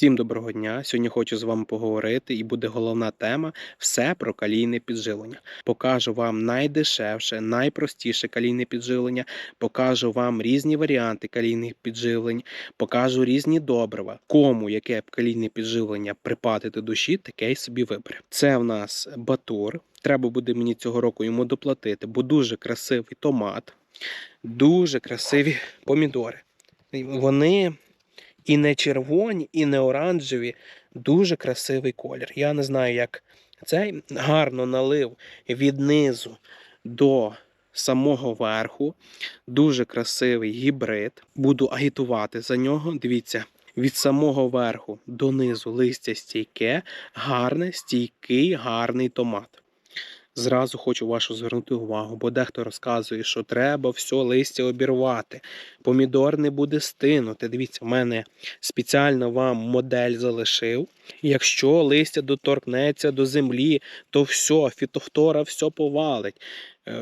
Всім доброго дня! Сьогодні хочу з вами поговорити, і буде головна тема все про калійне підживлення. Покажу вам найдешевше, найпростіше калійне підживлення, покажу вам різні варіанти калійних підживлень, покажу різні добрива. Кому яке калійне підживлення припати до душі, таке й собі вибере. Це в нас батур. Треба буде мені цього року йому доплатити, бо дуже красивий томат, дуже красиві помідори. Вони і не червоні, і не оранжеві. Дуже красивий колір. Я не знаю, як цей гарно налив від низу до самого верху. Дуже красивий гібрид. Буду агітувати за нього. Дивіться, від самого верху до низу листя стійке, гарне, стійкий, гарний томат. Зразу хочу вашу звернути увагу, бо дехто розказує, що треба все листя обірвати. Помідор не буде стинути. Дивіться, в мене спеціально вам модель залишив. Якщо листя доторкнеться до землі, то все, фітофтора все повалить,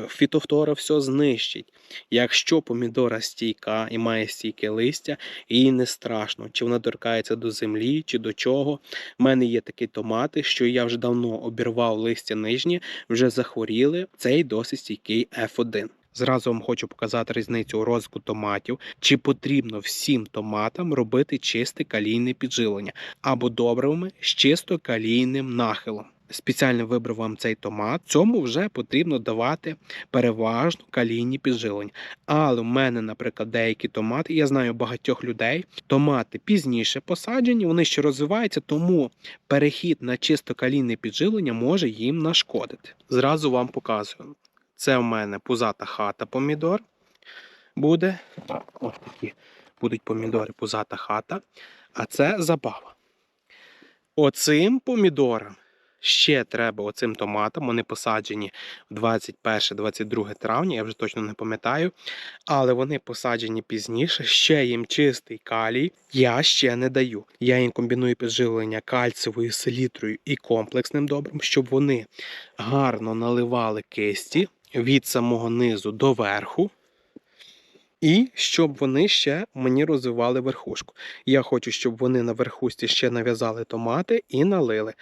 фітофтора все знищить. Якщо помідора стійка і має стійке листя, їй не страшно, чи вона торкається до землі, чи до чого. У мене є такі томати, що я вже давно обірвав листя нижнє, вже захворіли. Цей досить стійкий F1. Зразу вам хочу показати різницю у розвитку томатів. Чи потрібно всім томатам робити чисте калійне підживлення або добривами з чисто калійним нахилом. Спеціально вибрав вам цей томат. Цьому вже потрібно давати переважно калійні підживлення. Але в мене, наприклад, деякі томати, я знаю багатьох людей, томати пізніше посаджені, вони ще розвиваються, тому перехід на чисто калійне підживлення може їм нашкодити. Зразу вам показую. Це в мене пузата хата помідор буде. Ось такі будуть помідори пузата хата. А це забава. Оцим помідорам ще треба оцим томатам. Вони посаджені 21-22 травня, я вже точно не пам'ятаю. Але вони посаджені пізніше. Ще їм чистий калій. Я ще не даю. Я їм комбіную підживлення кальцевою селітрою і комплексним добром, щоб вони гарно наливали кисті від самого низу до верху. І щоб вони ще мені розвивали верхушку. Я хочу, щоб вони на верхушці ще нав'язали томати і налили.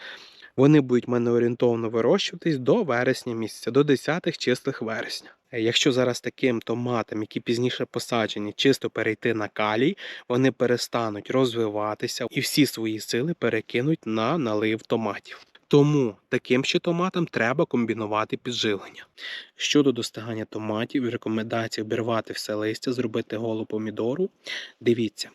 Вони будуть мене орієнтовно вирощуватись до вересня місяця, до 10 чистих вересня. Якщо зараз таким томатам, які пізніше посаджені, чисто перейти на калій, вони перестануть розвиватися і всі свої сили перекинуть на налив томатів. Тому таким ще томатам треба комбінувати підживлення. Щодо достигання томатів і обірвати все листя, зробити голу помідору, дивіться.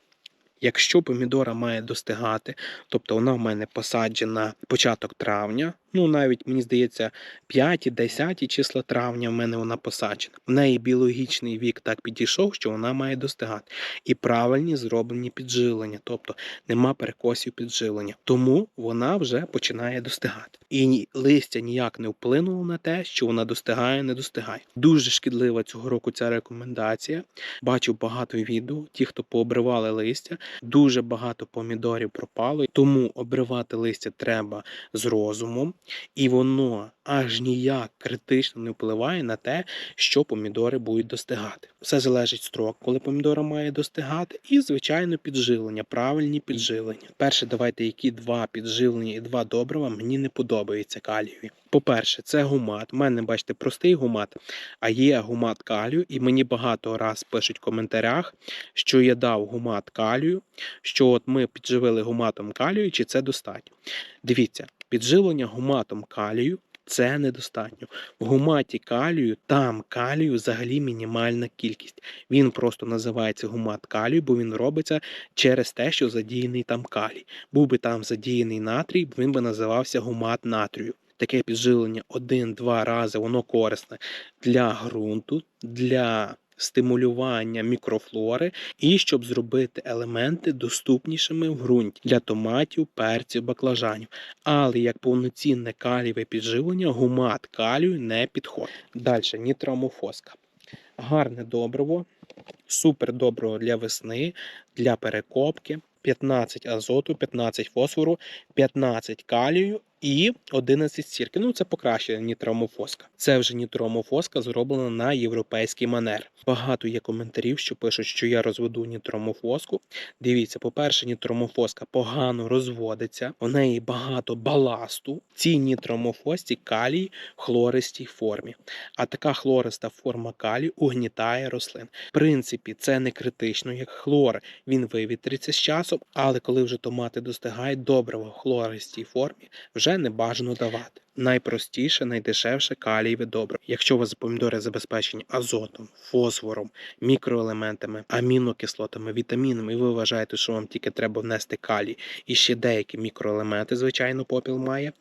Якщо помідора має достигати, тобто вона в мене посаджена початок травня, ну навіть мені здається, 5-10 числа травня в мене вона посаджена. В неї біологічний вік так підійшов, що вона має достигати. І правильні зроблені підживлення, тобто нема перекосів підживлення. Тому вона вже починає достигати. І листя ніяк не вплинуло на те, що вона достигає, не достигає. Дуже шкідлива цього року ця рекомендація. Бачу багато відео, ті, хто пообривали листя, дуже багато помідорів пропало, тому обривати листя треба з розумом і воно аж ніяк критично не впливає на те, що помідори будуть достигати. Все залежить строк, коли помідора має достигати, і, звичайно, підживлення, правильні підживлення. Перше, давайте, які два підживлення і два добрива мені не подобаються калієві. По-перше, це гумат. У мене, бачите, простий гумат, а є гумат калію, і мені багато раз пишуть в коментарях, що я дав гумат калію, що от ми підживили гуматом калію, чи це достатньо. Дивіться, підживлення гуматом калію це недостатньо. В гуматі калію там калію взагалі мінімальна кількість. Він просто називається гумат калію, бо він робиться через те, що задіяний там калій. Був би там задіяний натрій, він би називався гумат натрію. Таке підживлення один-два рази, воно корисне для ґрунту, для стимулювання мікрофлори і щоб зробити елементи доступнішими в ґрунті для томатів, перців, баклажанів. Але як повноцінне калієве підживлення, гумат калію не підходить. Далі нітромофоска. Гарне добриво, супер добриво для весни, для перекопки. 15 азоту, 15 фосфору, 15 калію і 11 сірки. Ну це покращена нітроамофоска. Це вже нітроамофоска зроблена на європейський манер. Багато є коментарів, що пишуть, що я розведу нітроамофоску. Дивіться, по-перше, нітромофоска погано розводиться, у неї багато баласту. Цій нітромофосці калій в хлористій формі. А така хлориста форма калію угнітає рослин. В принципі, це не критично, як хлор. Він вивітриться з часом, але коли вже томати достигають добрива в хлористій формі, вже не бажано давати. Найпростіше, найдешевше калієве добриво. Якщо у вас помідори забезпечені азотом, фосфором, мікроелементами, амінокислотами, вітамінами, і ви вважаєте, що вам тільки треба внести калій і ще деякі мікроелементи, звичайно, попіл має.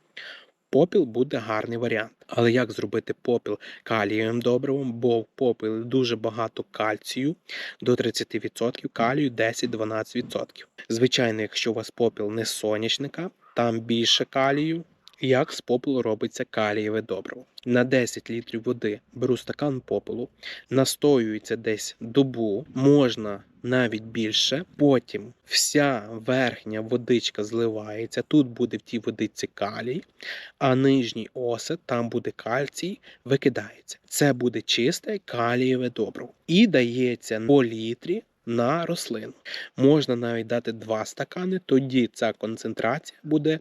Попіл буде гарний варіант. Але як зробити попіл калієвим добривом? Бо в попілі дуже багато кальцію, до 30%, калію 10-12%. Звичайно, якщо у вас попіл не сонячника, там більше калію. Як з попелу робиться калієве добриво? На 10 літрів води беру стакан попелу, настоюється десь добу, можна навіть більше. Потім вся верхня водичка зливається. Тут буде в тій водичці калій, а нижній осет, там буде кальцій, викидається. Це буде чисте калієве добриво. І дається по літрі на рослину. Можна навіть дати 2 стакани, тоді ця концентрація буде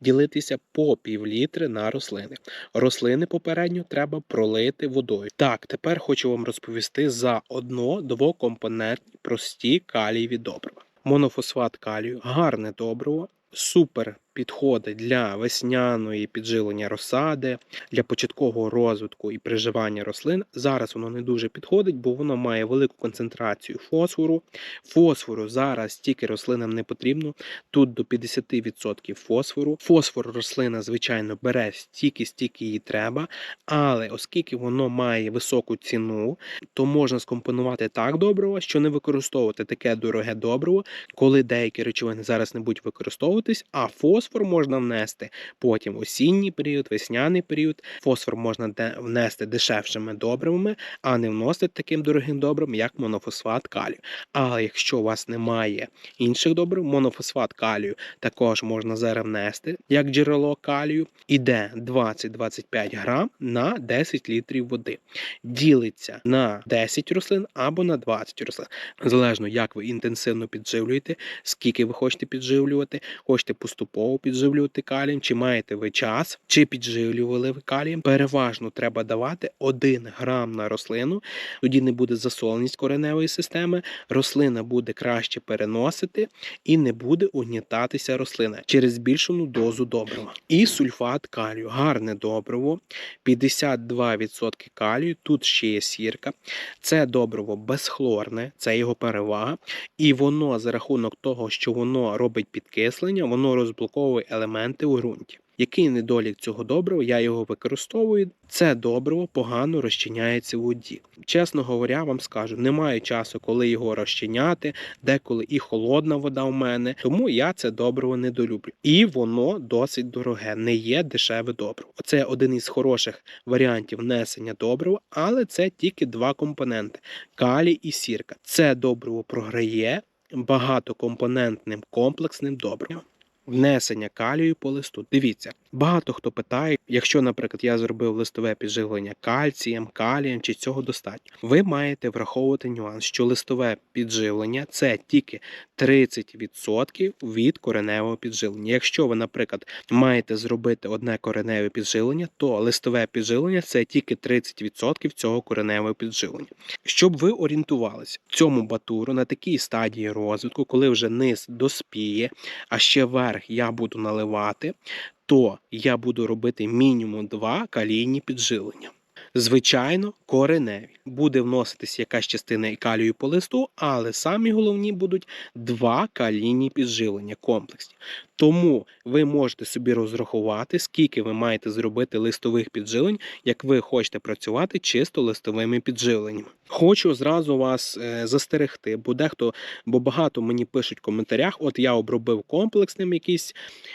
ділитися по пів літри на рослини. Рослини попередньо треба пролити водою. Так, тепер хочу вам розповісти за одно-двокомпонентні прості калієві добрива. Монофосфат калію гарне добриво, супер підходить для весняної підживлення розсади, для початкового розвитку і приживання рослин. Зараз воно не дуже підходить, бо воно має велику концентрацію фосфору. Фосфору зараз стільки рослинам не потрібно. Тут до 50% фосфору. Фосфор рослина, звичайно, бере стільки, стільки їй треба, але оскільки воно має високу ціну, то можна скомпонувати так добриво, що не використовувати таке дороге добриво, коли деякі речовини зараз не будуть використовуватись, а фосфор можна внести потім осінній період, весняний період. Фосфор можна внести дешевшими добривами, а не вносити таким дорогим добривом, як монофосфат калію. Але якщо у вас немає інших добрив, монофосфат калію також можна зараз внести як джерело калію. Іде 20-25 грам на 10 літрів води. Ділиться на 10 рослин або на 20 рослин. Залежно, як ви інтенсивно підживлюєте, скільки ви хочете підживлювати, хочете поступово підживлювати калієм, чи маєте ви час, чи підживлювали ви калієм. Переважно треба давати 1 грам на рослину, тоді не буде засоленість кореневої системи, рослина буде краще переносити і не буде угнітатися рослина через збільшену дозу добрива. І сульфат калію гарне добриво, 52% калію, тут ще є сірка. Це добриво безхлорне, це його перевага. І воно за рахунок того, що воно робить підкислення, воно розблоковує елементи у ґрунті. Який недолік цього добрива? Я його використовую. Це добриво погано розчиняється в воді. Чесно говоря, вам скажу, немає часу, коли його розчиняти, деколи і холодна вода у мене, тому я це добриво недолюблю. І воно досить дороге, не є дешеве добриво. Це один із хороших варіантів внесення добрива, але це тільки два компоненти: калій і сірка. Це добриво програє багатокомпонентним комплексним добривом. Внесення калію по листу. Дивіться, багато хто питає, якщо, наприклад, я зробив листове підживлення кальцієм, калієм, чи цього достатньо. Ви маєте враховувати нюанс, що листове підживлення це тільки 30% від кореневого підживлення. Якщо ви, наприклад, маєте зробити одне кореневе підживлення, то листове підживлення це тільки 30% цього кореневого підживлення. Щоб ви орієнтувалися в цьому батуру на такій стадії розвитку, коли вже низ доспіє, а ще верх я буду наливати, то я буду робити мінімум два калійні підживлення. Звичайно, кореневі. Буде вноситись якась частина і калію по листу, але самі головні будуть два калійні підживлення комплексні. Тому ви можете собі розрахувати, скільки ви маєте зробити листових підживлень, як ви хочете працювати чисто листовими підживленнями. Хочу зразу вас е, застерегти, бо дехто, бо багато мені пишуть в коментарях: от я обробив комплексним якийсь,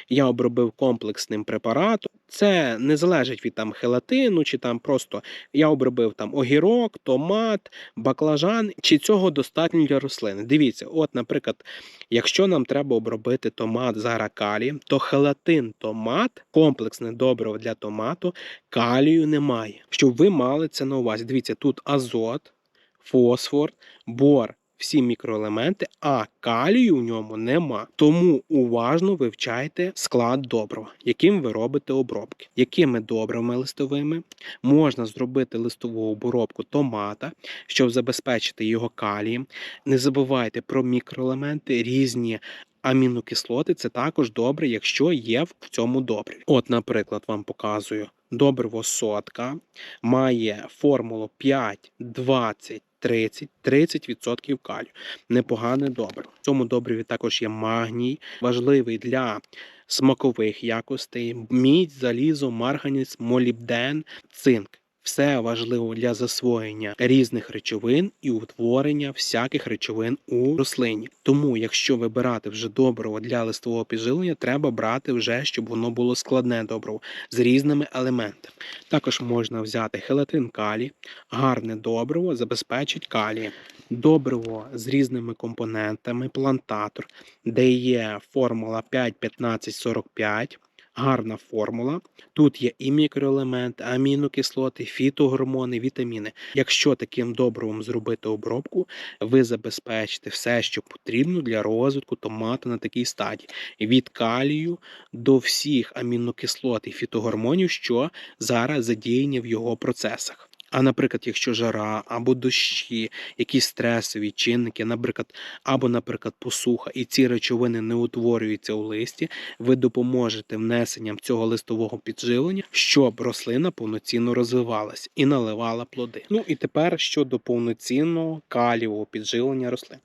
я обробив комплексним препаратом. Це не залежить від там хелатину, чи там просто я обробив там огірок, томат, баклажан, чи цього достатньо для рослини. Дивіться, от, наприклад, якщо нам треба обробити томат зараз калієм, то хелатин томат, комплексне добриво для томату, калію немає. Щоб ви мали це на увазі. Дивіться, тут азот, фосфор, бор. Всі мікроелементи, а калію в ньому нема. Тому уважно вивчайте склад добрива, яким ви робите обробки. Якими добривами листовими можна зробити листову обробку томата, щоб забезпечити його калієм. Не забувайте про мікроелементи, різні амінокислоти. Це також добре, якщо є в цьому добриві. От, наприклад, вам показую. Добриво сотка має формулу 5, 20, 30, 30% калію. Непогане добриво. В цьому добриві також є магній, важливий для смакових якостей, мідь, залізо, марганець, молібден, цинк. Все важливо для засвоєння різних речовин і утворення всяких речовин у рослині. Тому, якщо вибирати вже добриво для листового підживлення, треба брати вже, щоб воно було складне добриво з різними елементами. Також можна взяти хелатин калій, гарне добриво забезпечить калієм. Добриво з різними компонентами, плантатор, де є формула 5-15-45, гарна формула. Тут є і мікроелементи, амінокислоти, фітогормони, вітаміни. Якщо таким добривом зробити обробку, ви забезпечите все, що потрібно для розвитку томата на такій стадії. Від калію до всіх амінокислот і фітогормонів, що зараз задіяні в його процесах. А наприклад, якщо жара або дощі, якісь стресові чинники, наприклад, або, наприклад, посуха, і ці речовини не утворюються у листі, ви допоможете внесенням цього листового підживлення, щоб рослина повноцінно розвивалась і наливала плоди. Ну і тепер щодо повноцінного калієвого підживлення рослин.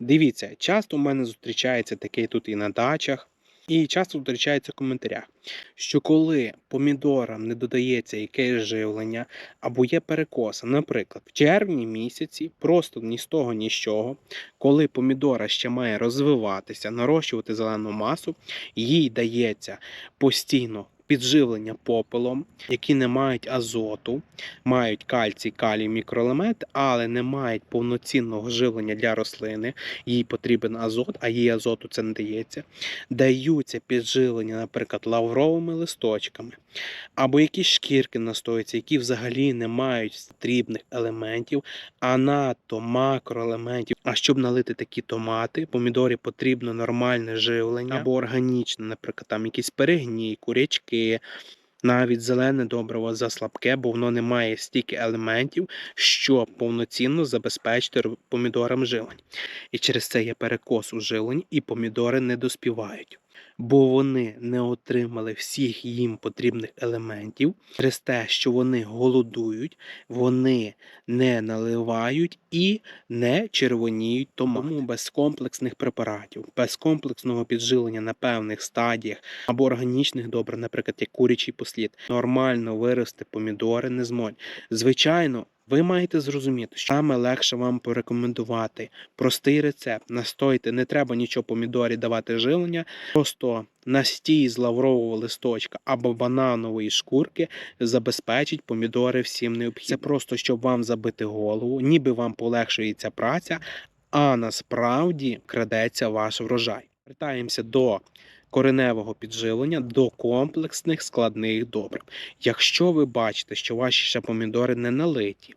Дивіться, часто в мене зустрічається таке тут і на дачах. І часто зустрічається в коментарях, що коли помідорам не додається якесь живлення або є перекоса, наприклад, в червні місяці, просто ні з того, ні з чого, коли помідора ще має розвиватися, нарощувати зелену масу, їй дається постійно підживлення попелом, які не мають азоту, мають кальцій, калій, мікроелемент, але не мають повноцінного живлення для рослини. Їй потрібен азот, а їй азоту це не дається. Даються підживлення, наприклад, лавровими листочками, або якісь шкірки настоюються, які взагалі не мають потрібних елементів, а надто макроелементів. А щоб налити такі томати, помідорі потрібно нормальне живлення або органічне, наприклад, там якісь перегній, курячки. Навіть зелене добриво заслабке, бо воно не має стільки елементів, щоб повноцінно забезпечити помідорам живлення. І через це є перекос у живленні, і помідори не доспівають. Бо вони не отримали всіх їм потрібних елементів через те, що вони голодують, вони не наливають і не червоніють томати. Тому без комплексних препаратів, без комплексного підживлення на певних стадіях або органічних добрив, наприклад, як курячий послід, нормально вирости помідори не зможуть. Звичайно. Ви маєте зрозуміти, що саме легше вам порекомендувати простий рецепт. Настойте, не треба нічого помідорі давати живлення, просто настій з лаврового листочка або бананової шкурки забезпечить помідори всім необхідним. Це просто щоб вам забити голову, ніби вам полегшується праця, а насправді крадеться ваш врожай. Вертаємося до кореневого підживлення, до комплексних складних добрив. Якщо ви бачите, що ваші ще помідори не налиті,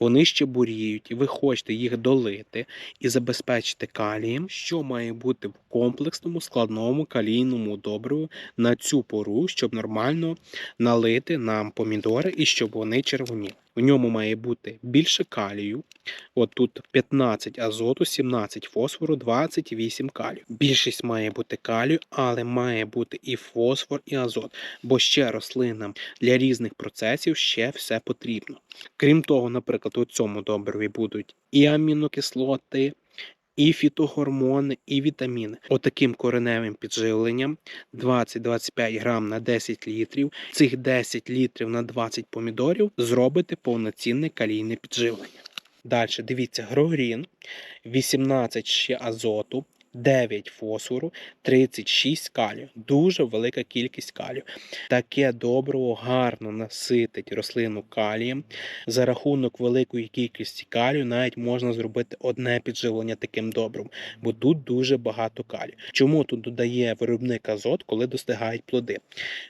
вони ще буріють, і ви хочете їх долити і забезпечити калієм, що має бути в комплексному складному калійному добриву на цю пору, щоб нормально налити нам помідори і щоб вони червоніли. В ньому має бути більше калію. От тут 15 азоту, 17 фосфору, 28 калію. Більшість має бути калію, але має бути і фосфор, і азот. Бо ще рослинам для різних процесів ще все потрібно. Крім того, наприклад, у цьому добриві будуть і амінокислоти, і фітогормони, і вітаміни. Отаким кореневим підживленням 20-25 грам на 10 літрів. Цих 10 літрів на 20 помідорів зробите повноцінне калійне підживлення. Далі, дивіться, грогрін, 18 ще азоту, 9 фосфору, 36 калію. Дуже велика кількість калію. Таке добриво гарно наситить рослину калієм. За рахунок великої кількості калію навіть можна зробити одне підживлення таким добривом, бо тут дуже багато калію. Чому тут додає виробник азот, коли достигають плоди?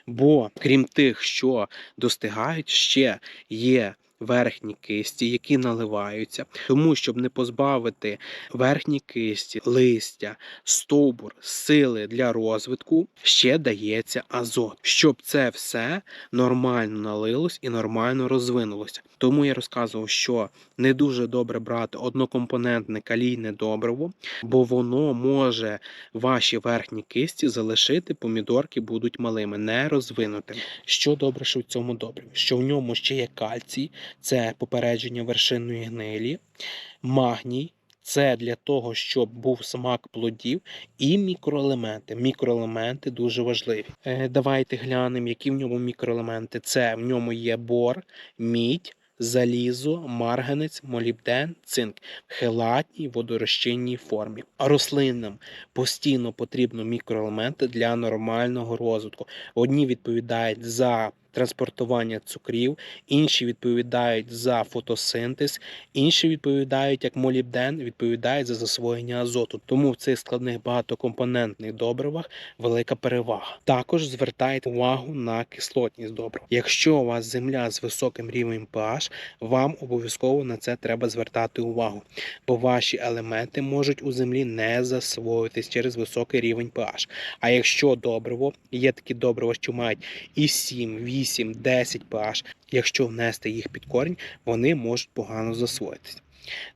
Бо крім тих, що достигають, ще є верхні кисті, які наливаються. Тому, щоб не позбавити верхні кисті, листя, стовбур, сили для розвитку, ще дається азот, щоб це все нормально налилось і нормально розвинулося. Тому я розказував, що не дуже добре брати однокомпонентне калійне добриво, бо воно може ваші верхні кисті залишити, помідорки будуть малими, не розвинутими. Що добре, що в цьому добриві? Що в ньому ще є кальцій, це попередження вершинної гнилі, магній. Це для того, щоб був смак плодів і мікроелементи. Мікроелементи дуже важливі. Е, давайте глянемо, які в ньому мікроелементи. Це в ньому є бор, мідь, залізо, марганець, молібден, цинк в хелатній водорозчинній формі. А рослинам постійно потрібно мікроелементи для нормального розвитку. Одні відповідають за транспортування цукрів, інші відповідають за фотосинтез, інші відповідають, як молібден, відповідають за засвоєння азоту. Тому в цих складних багатокомпонентних добривах велика перевага. Також звертайте увагу на кислотність добрив. Якщо у вас земля з високим рівнем pH, вам обов'язково на це треба звертати увагу, бо ваші елементи можуть у землі не засвоїтись через високий рівень pH. А якщо добриво, є такі добрива, що мають і 7, 8, 10 pH, якщо внести їх під корінь, вони можуть погано засвоїтись.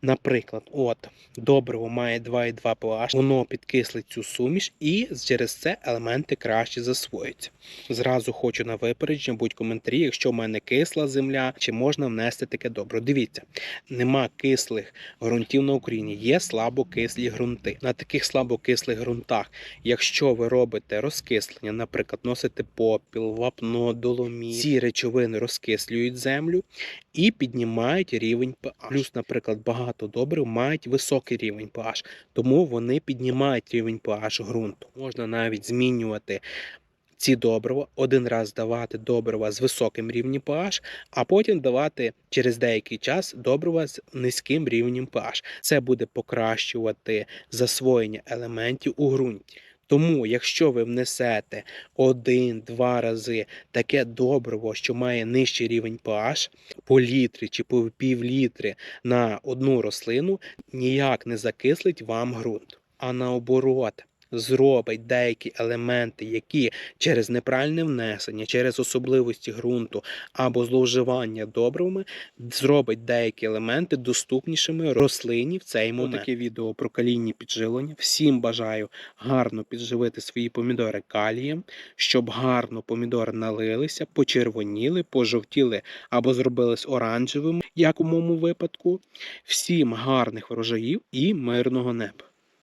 Наприклад, от добриво має 2,2 pH, воно підкислить цю суміш, і через це елементи краще засвоюються. Зразу хочу на випередження, будь коментарі, якщо в мене кисла земля, чи можна внести таке добро. Дивіться, нема кислих ґрунтів на Україні, є слабокислі ґрунти. На таких слабокислих ґрунтах, якщо ви робите розкислення, наприклад, носите попіл, вапно, доломі, ці речовини розкислюють землю і піднімають рівень pH. Плюс, наприклад, багато добрив мають високий рівень pH, тому вони піднімають рівень pH ґрунту. Можна навіть змінювати ці добрива, один раз давати добрива з високим рівнем pH, а потім давати через деякий час добрива з низьким рівнем pH. Це буде покращувати засвоєння елементів у ґрунті. Тому, якщо ви внесете один-два рази таке добриво, що має нижчий рівень pH, по літрі чи по півлітри на одну рослину, ніяк не закислить вам ґрунт. А наоборот, зробить деякі елементи, які через неправильне внесення, через особливості ґрунту або зловживання добривами, зробить деякі елементи доступнішими рослині в цей момент. Таке відео про калійні підживлення. Всім бажаю гарно підживити свої помідори калієм, щоб гарно помідори налилися, почервоніли, пожовтіли або зробились оранжевими, як у моєму випадку. Всім гарних врожаїв і мирного неба.